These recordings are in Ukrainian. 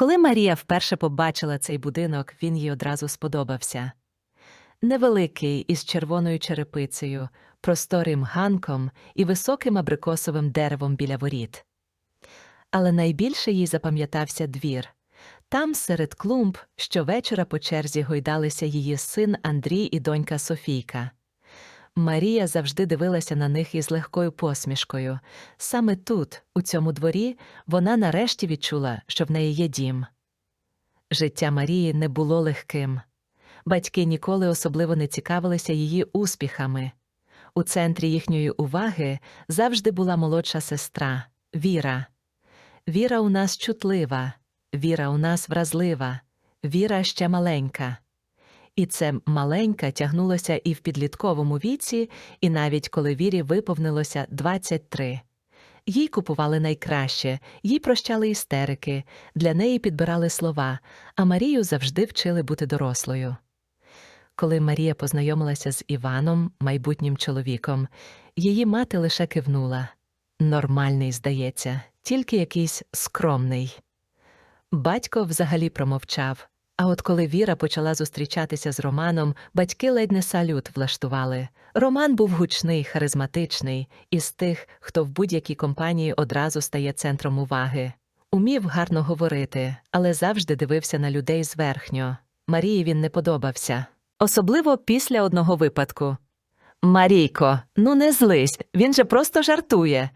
Коли Марія вперше побачила цей будинок, він їй одразу сподобався. Невеликий, із червоною черепицею, просторим ганком і високим абрикосовим деревом біля воріт. Але найбільше їй запам'ятався двір. Там, серед клумб, щовечора по черзі гойдалися її син Андрій і донька Софійка. Марія завжди дивилася на них із легкою посмішкою. Саме тут, у цьому дворі, вона нарешті відчула, що в неї є дім. Життя Марії не було легким. Батьки ніколи особливо не цікавилися її успіхами. У центрі їхньої уваги завжди була молодша сестра Віра. Віра у нас чутлива, віра у нас вразлива, віра ще маленька. І це маленька тягнулося і в підлітковому віці, і навіть коли вірі виповнилося 23. Їй купували найкраще, їй прощали істерики, для неї підбирали слова, а Марію завжди вчили бути дорослою. Коли Марія познайомилася з Іваном, майбутнім чоловіком, її мати лише кивнула. Нормальний, здається, тільки якийсь скромний. Батько взагалі промовчав. А от коли Віра почала зустрічатися з Романом, батьки ледь не салют влаштували. Роман був гучний, харизматичний, із тих, хто в будь-якій компанії одразу стає центром уваги. Умів гарно говорити, але завжди дивився на людей зверхньо. Марії він не подобався. Особливо після одного випадку. Марійко, ну не злись, він же просто жартує.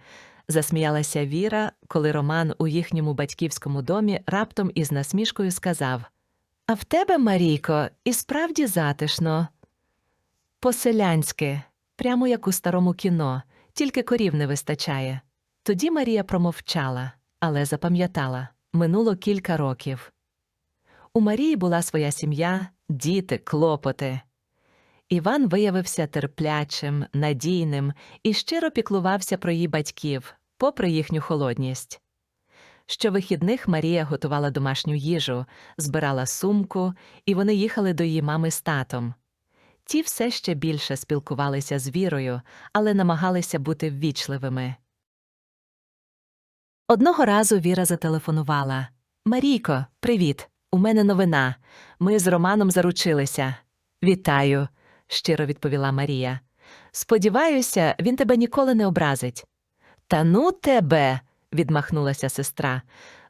засміялася Віра, коли Роман у їхньому батьківському домі раптом із насмішкою сказав А в тебе, Марійко, і справді затишно. Поселянське, прямо як у старому кіно, тільки корів не вистачає. Тоді Марія промовчала, але запам'ятала минуло кілька років. У Марії була своя сім'я, діти, клопоти. Іван виявився терплячим, надійним і щиро піклувався про її батьків, попри їхню холодність. Щовихідних Марія готувала домашню їжу, збирала сумку, і вони їхали до її мами з татом. Ті все ще більше спілкувалися з вірою, але намагалися бути ввічливими. Одного разу Віра зателефонувала Марійко, привіт! У мене новина. Ми з Романом заручилися. Вітаю, щиро відповіла Марія. Сподіваюся, він тебе ніколи не образить. Та ну тебе. Відмахнулася сестра.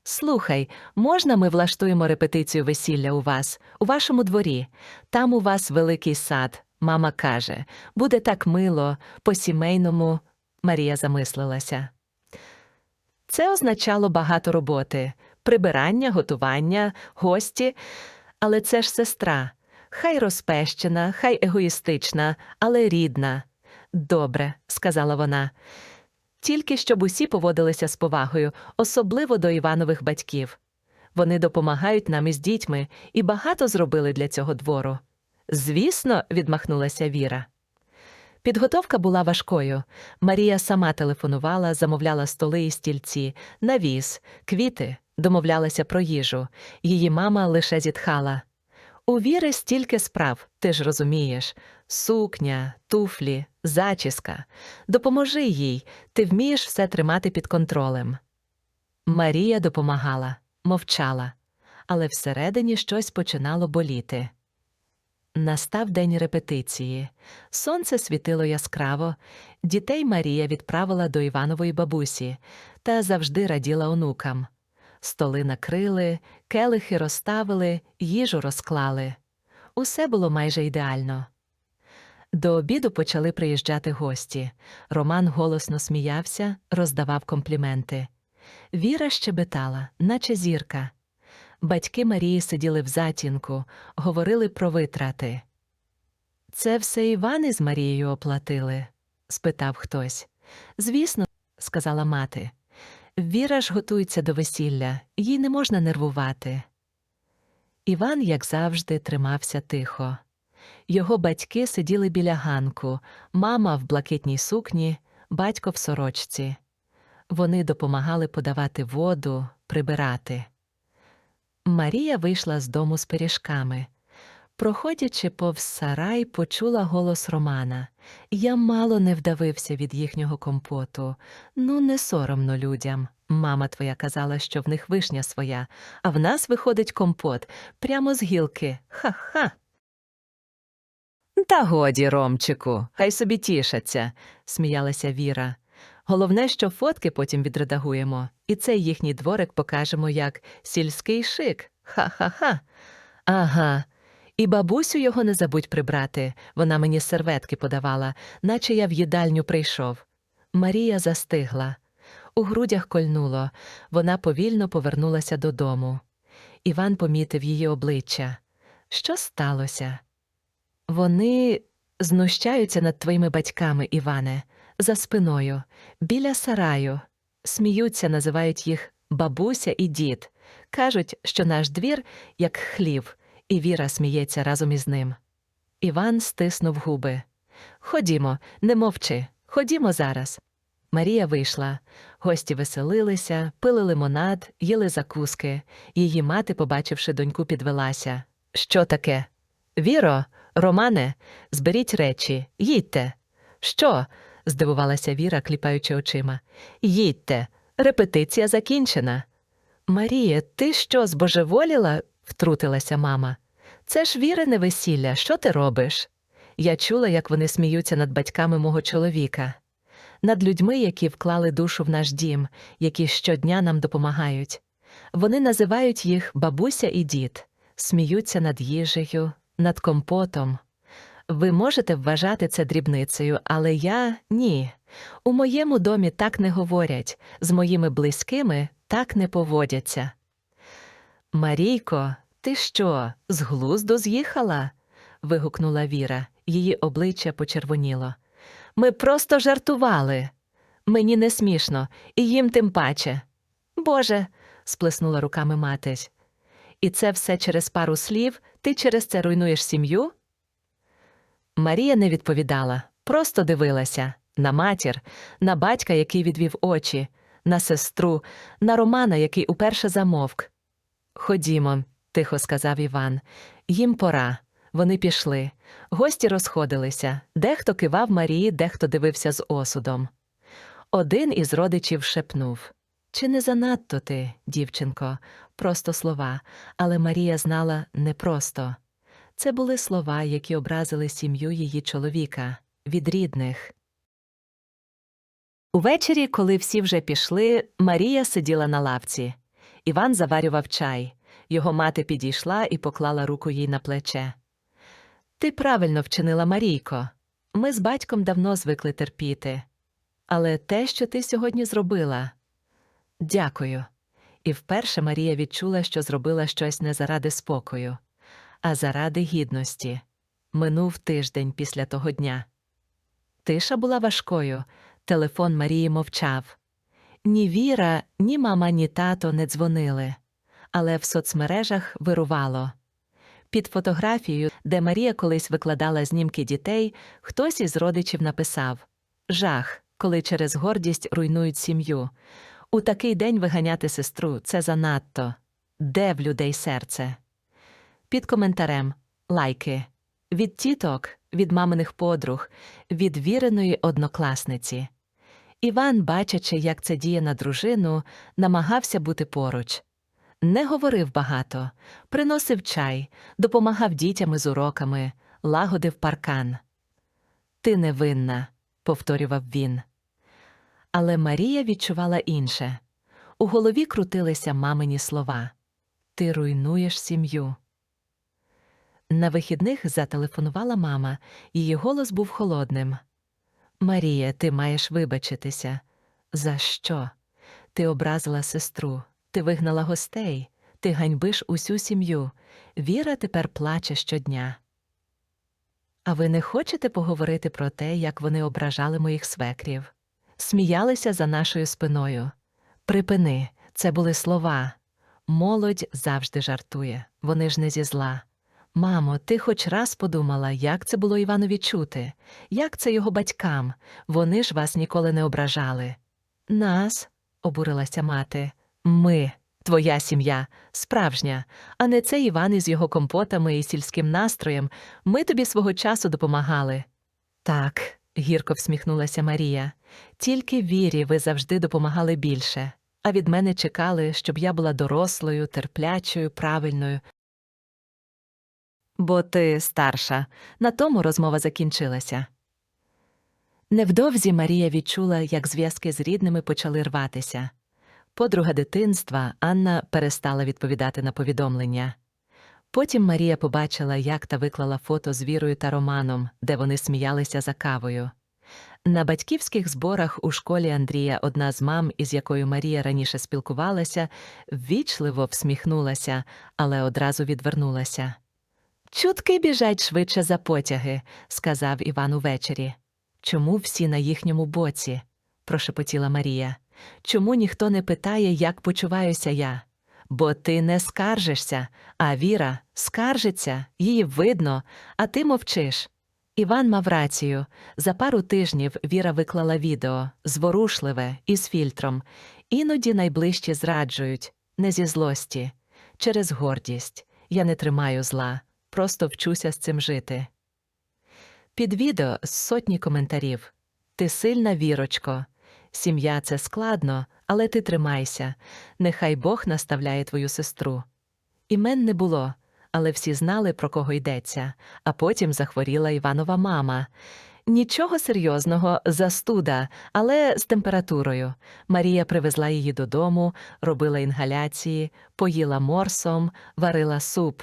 Слухай, можна ми влаштуємо репетицію весілля у вас, у вашому дворі? Там у вас великий сад, мама каже. Буде так мило, по-сімейному. Марія замислилася. Це означало багато роботи прибирання, готування, гості. Але це ж сестра. Хай розпещена, хай егоїстична, але рідна. Добре, сказала вона. Тільки щоб усі поводилися з повагою, особливо до Іванових батьків. Вони допомагають нам із дітьми і багато зробили для цього двору. Звісно, відмахнулася Віра. Підготовка була важкою. Марія сама телефонувала, замовляла столи і стільці, навіс, квіти, домовлялася про їжу. Її мама лише зітхала. У Віри стільки справ, ти ж розумієш сукня, туфлі, зачіска. Допоможи їй, ти вмієш все тримати під контролем. Марія допомагала, мовчала, але всередині щось починало боліти. Настав день репетиції. Сонце світило яскраво. Дітей Марія відправила до Іванової бабусі та завжди раділа онукам. Столи накрили, келихи розставили, їжу розклали. Усе було майже ідеально. До обіду почали приїжджати гості. Роман голосно сміявся, роздавав компліменти. Віра щебетала, наче зірка. Батьки Марії сиділи в затінку, говорили про витрати. Це все Івани з Марією оплатили? спитав хтось. Звісно, сказала мати. Віра ж готується до весілля, їй не можна нервувати. Іван, як завжди, тримався тихо. Його батьки сиділи біля ганку, мама в блакитній сукні, батько в сорочці. Вони допомагали подавати воду, прибирати. Марія вийшла з дому з пиріжками. Проходячи повз сарай, почула голос Романа. Я мало не вдавився від їхнього компоту. Ну, не соромно людям, Мама твоя казала, що в них вишня своя, а в нас виходить компот прямо з гілки. Ха-ха. Та годі, Ромчику, хай собі тішаться, сміялася Віра. Головне, що фотки потім відредагуємо, і цей їхній дворик покажемо як сільський шик. Ха-ха-ха. Ага. І бабусю його не забудь прибрати. Вона мені серветки подавала, наче я в їдальню прийшов. Марія застигла. У грудях кольнуло. Вона повільно повернулася додому. Іван помітив її обличчя. Що сталося? Вони знущаються над твоїми батьками, Іване, за спиною, біля сараю. Сміються, називають їх бабуся і дід. Кажуть, що наш двір як хлів, і Віра сміється разом із ним. Іван стиснув губи. Ходімо, не мовчи, ходімо зараз. Марія вийшла. Гості веселилися, пили лимонад, їли закуски. Її мати, побачивши доньку, підвелася. Що таке? Віро, Романе, зберіть речі, їдьте. Що? здивувалася Віра, кліпаючи очима. Їдьте, репетиція закінчена. Марія, ти що, збожеволіла? Втрутилася мама. Це ж вірине весілля, що ти робиш? Я чула, як вони сміються над батьками мого чоловіка, над людьми, які вклали душу в наш дім, які щодня нам допомагають. Вони називають їх бабуся і дід, сміються над їжею, над компотом. Ви можете вважати це дрібницею, але я ні. У моєму домі так не говорять, з моїми близькими так не поводяться. Марійко, ти що, з глузду з'їхала? вигукнула Віра. Її обличчя почервоніло. Ми просто жартували. Мені не смішно, і їм тим паче. Боже, сплеснула руками матись. І це все через пару слів, ти через це руйнуєш сім'ю? Марія не відповідала, просто дивилася на матір, на батька, який відвів очі, на сестру, на Романа, який уперше замовк. Ходімо, тихо сказав Іван. Їм пора. Вони пішли. Гості розходилися. Дехто кивав Марії, дехто дивився з осудом. Один із родичів шепнув Чи не занадто ти, дівчинко, просто слова, але Марія знала не просто. Це були слова, які образили сім'ю її чоловіка від рідних. Увечері, коли всі вже пішли, Марія сиділа на лавці. Іван заварював чай. Його мати підійшла і поклала руку їй на плече. Ти правильно вчинила, Марійко. Ми з батьком давно звикли терпіти. Але те, що ти сьогодні зробила. Дякую. І вперше Марія відчула, що зробила щось не заради спокою, а заради гідності. Минув тиждень після того дня. Тиша була важкою, телефон Марії мовчав. Ні Віра, ні мама, ні тато не дзвонили, але в соцмережах вирувало. Під фотографією, де Марія колись викладала знімки дітей, хтось із родичів написав Жах, коли через гордість руйнують сім'ю. У такий день виганяти сестру це занадто. Де в людей серце? Під коментарем лайки. Від тіток, від маминих подруг, від віреної однокласниці. Іван, бачачи, як це діє на дружину, намагався бути поруч. Не говорив багато, приносив чай, допомагав дітям із уроками, лагодив паркан. Ти невинна, повторював він. Але Марія відчувала інше. У голові крутилися мамині слова Ти руйнуєш сім'ю. На вихідних зателефонувала мама, її голос був холодним. Марія, ти маєш вибачитися. За що? Ти образила сестру, ти вигнала гостей, ти ганьбиш усю сім'ю. Віра тепер плаче щодня. А ви не хочете поговорити про те, як вони ображали моїх свекрів? Сміялися за нашою спиною. Припини, це були слова. Молодь завжди жартує, вони ж не зі зла. Мамо, ти хоч раз подумала, як це було Іванові чути, як це його батькам, вони ж вас ніколи не ображали. Нас, обурилася мати, ми, твоя сім'я, справжня, а не цей Іван із його компотами і сільським настроєм, ми тобі свого часу допомагали. Так, гірко всміхнулася Марія, тільки вірі ви завжди допомагали більше. а від мене чекали, щоб я була дорослою, терплячою, правильною. Бо ти старша. На тому розмова закінчилася. Невдовзі Марія відчула, як зв'язки з рідними почали рватися. Подруга дитинства Анна перестала відповідати на повідомлення. Потім Марія побачила, як та виклала фото з Вірою та Романом, де вони сміялися за кавою. На батьківських зборах у школі Андрія одна з мам, із якою Марія раніше спілкувалася, ввічливо всміхнулася, але одразу відвернулася. Чутки біжать швидше за потяги, сказав Іван увечері. Чому всі на їхньому боці? прошепотіла Марія. Чому ніхто не питає, як почуваюся я? Бо ти не скаржишся, а Віра скаржиться, її видно, а ти мовчиш. Іван мав рацію. За пару тижнів Віра виклала відео зворушливе із фільтром. Іноді найближчі зраджують, не зі злості, через гордість. Я не тримаю зла, просто вчуся з цим жити. Під відео сотні коментарів. Ти сильна, вірочко. Сім'я це складно, але ти тримайся. Нехай Бог наставляє твою сестру. Імен не було, але всі знали, про кого йдеться, а потім захворіла Іванова мама. Нічого серйозного, застуда, але з температурою. Марія привезла її додому, робила інгаляції, поїла морсом, варила суп.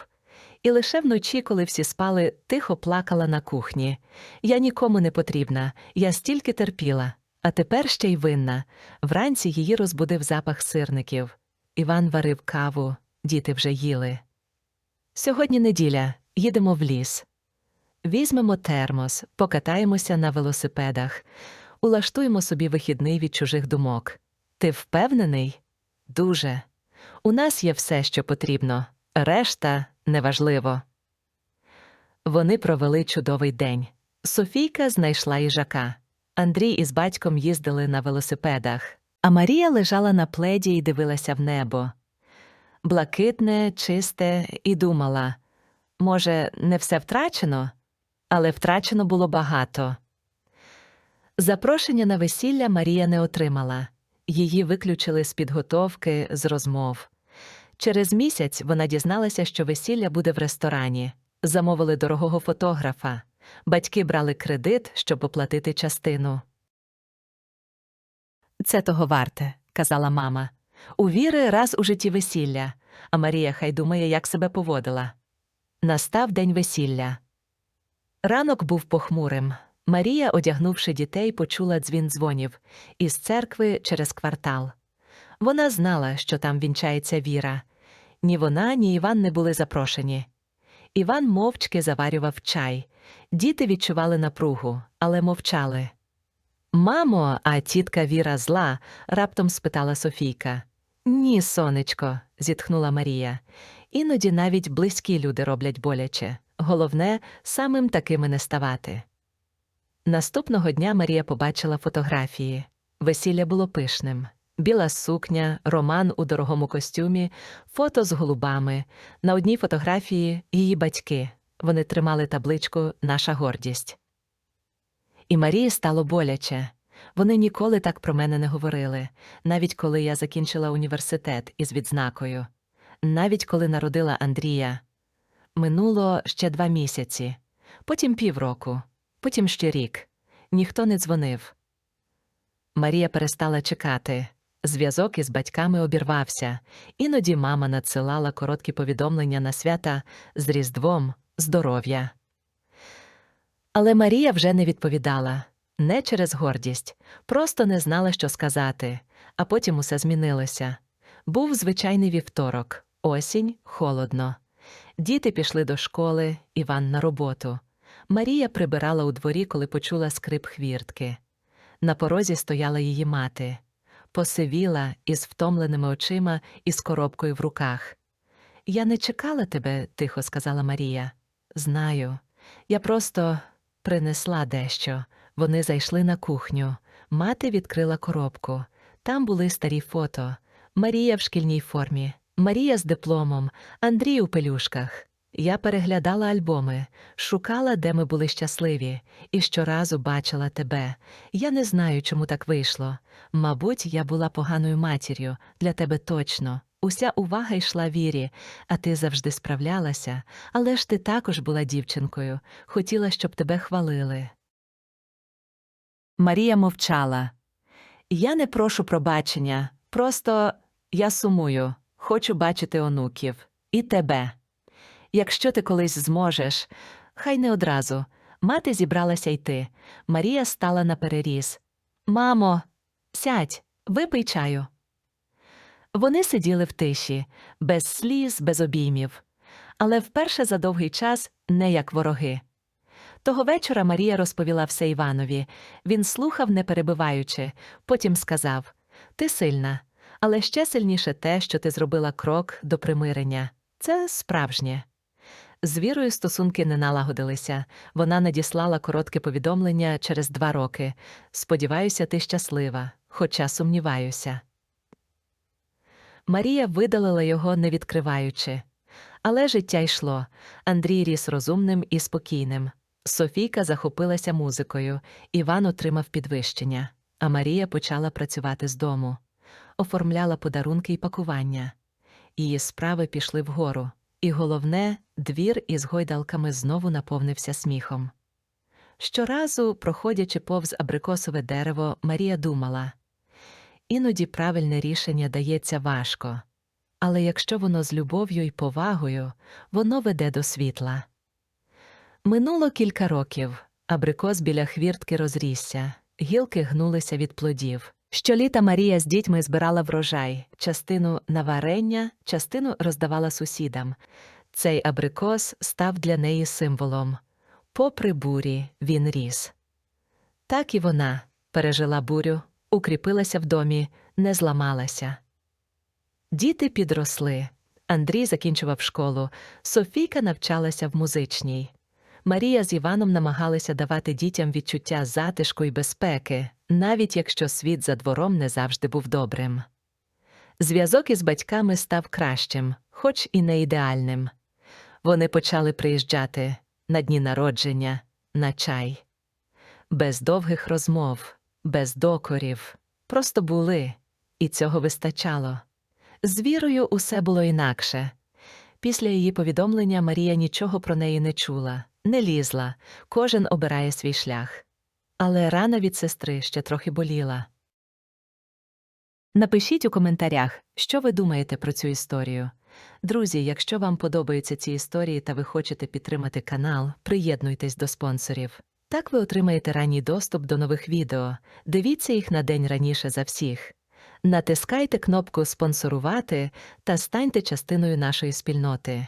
І лише вночі, коли всі спали, тихо плакала на кухні. Я нікому не потрібна, я стільки терпіла. А тепер ще й винна. Вранці її розбудив запах сирників. Іван варив каву, діти вже їли. Сьогодні неділя, їдемо в ліс. Візьмемо термос, покатаємося на велосипедах, улаштуємо собі вихідний від чужих думок. Ти впевнений? Дуже. У нас є все, що потрібно, решта неважливо. Вони провели чудовий день. Софійка знайшла їжака. Андрій із батьком їздили на велосипедах, а Марія лежала на пледі і дивилася в небо. Блакитне, чисте, і думала може, не все втрачено, але втрачено було багато. Запрошення на весілля Марія не отримала, її виключили з підготовки, з розмов. Через місяць вона дізналася, що весілля буде в ресторані, замовили дорогого фотографа. Батьки брали кредит, щоб оплатити частину. Це того варте, казала мама. У Віри раз у житті весілля, а Марія хай думає, як себе поводила. Настав день весілля. Ранок був похмурим. Марія, одягнувши дітей, почула дзвін дзвонів із церкви через квартал. Вона знала, що там вінчається Віра. Ні вона, ні Іван не були запрошені. Іван мовчки заварював чай. Діти відчували напругу, але мовчали. Мамо, а тітка Віра зла? раптом спитала Софійка. Ні, сонечко, зітхнула Марія. Іноді навіть близькі люди роблять боляче. Головне, самим такими не ставати. Наступного дня Марія побачила фотографії. Весілля було пишним. Біла сукня, роман у дорогому костюмі, фото з голубами. На одній фотографії її батьки. Вони тримали табличку Наша гордість. І Марії стало боляче. Вони ніколи так про мене не говорили, навіть коли я закінчила університет із відзнакою, навіть коли народила Андрія. Минуло ще два місяці, потім півроку, потім ще рік. Ніхто не дзвонив. Марія перестала чекати. Зв'язок із батьками обірвався, іноді мама надсилала короткі повідомлення на свята з Різдвом, здоров'я. Але Марія вже не відповідала не через гордість, просто не знала, що сказати, а потім усе змінилося. Був звичайний вівторок, осінь, холодно. Діти пішли до школи, Іван на роботу. Марія прибирала у дворі, коли почула скрип хвіртки. На порозі стояла її мати, посивіла із втомленими очима і з коробкою в руках. Я не чекала тебе, тихо сказала Марія. Знаю. Я просто принесла дещо. Вони зайшли на кухню. Мати відкрила коробку. Там були старі фото. Марія в шкільній формі, Марія з дипломом, Андрій у пелюшках. Я переглядала альбоми, шукала, де ми були щасливі, і щоразу бачила тебе. Я не знаю, чому так вийшло. Мабуть, я була поганою матір'ю, для тебе точно. Уся увага йшла вірі, а ти завжди справлялася, але ж ти також була дівчинкою, хотіла, щоб тебе хвалили. Марія мовчала. Я не прошу пробачення, просто я сумую, хочу бачити онуків і тебе. Якщо ти колись зможеш, хай не одразу. Мати зібралася йти. Марія стала на переріз. Мамо, сядь, випий чаю. Вони сиділи в тиші, без сліз, без обіймів, але вперше за довгий час не як вороги. Того вечора Марія розповіла все Іванові. Він слухав, не перебиваючи, потім сказав Ти сильна, але ще сильніше те, що ти зробила крок до примирення. Це справжнє. З вірою стосунки не налагодилися. Вона надіслала коротке повідомлення через два роки. Сподіваюся, ти щаслива, хоча сумніваюся. Марія видалила його, не відкриваючи. Але життя йшло. Андрій ріс розумним і спокійним. Софійка захопилася музикою, Іван отримав підвищення, а Марія почала працювати з дому, оформляла подарунки і пакування. Її справи пішли вгору, і головне, двір із гойдалками знову наповнився сміхом. Щоразу, проходячи повз абрикосове дерево, Марія думала іноді правильне рішення дається важко, але якщо воно з любов'ю і повагою, воно веде до світла. Минуло кілька років, абрикос біля хвіртки розрісся, гілки гнулися від плодів. Щоліта Марія з дітьми збирала врожай, частину на варення, частину роздавала сусідам. Цей абрикос став для неї символом. Попри бурі, він ріс. Так і вона пережила бурю, укріпилася в домі, не зламалася. Діти підросли. Андрій закінчував школу, Софійка навчалася в музичній. Марія з Іваном намагалися давати дітям відчуття затишку і безпеки, навіть якщо світ за двором не завжди був добрим. Зв'язок із батьками став кращим, хоч і не ідеальним. Вони почали приїжджати на дні народження, на чай. Без довгих розмов, без докорів, просто були, і цього вистачало. З вірою усе було інакше. Після її повідомлення Марія нічого про неї не чула, не лізла, кожен обирає свій шлях. Але рана від сестри ще трохи боліла. Напишіть у коментарях, що ви думаєте про цю історію. Друзі, якщо вам подобаються ці історії та ви хочете підтримати канал, приєднуйтесь до спонсорів. Так ви отримаєте ранній доступ до нових відео, дивіться їх на день раніше за всіх. Натискайте кнопку Спонсорувати та станьте частиною нашої спільноти.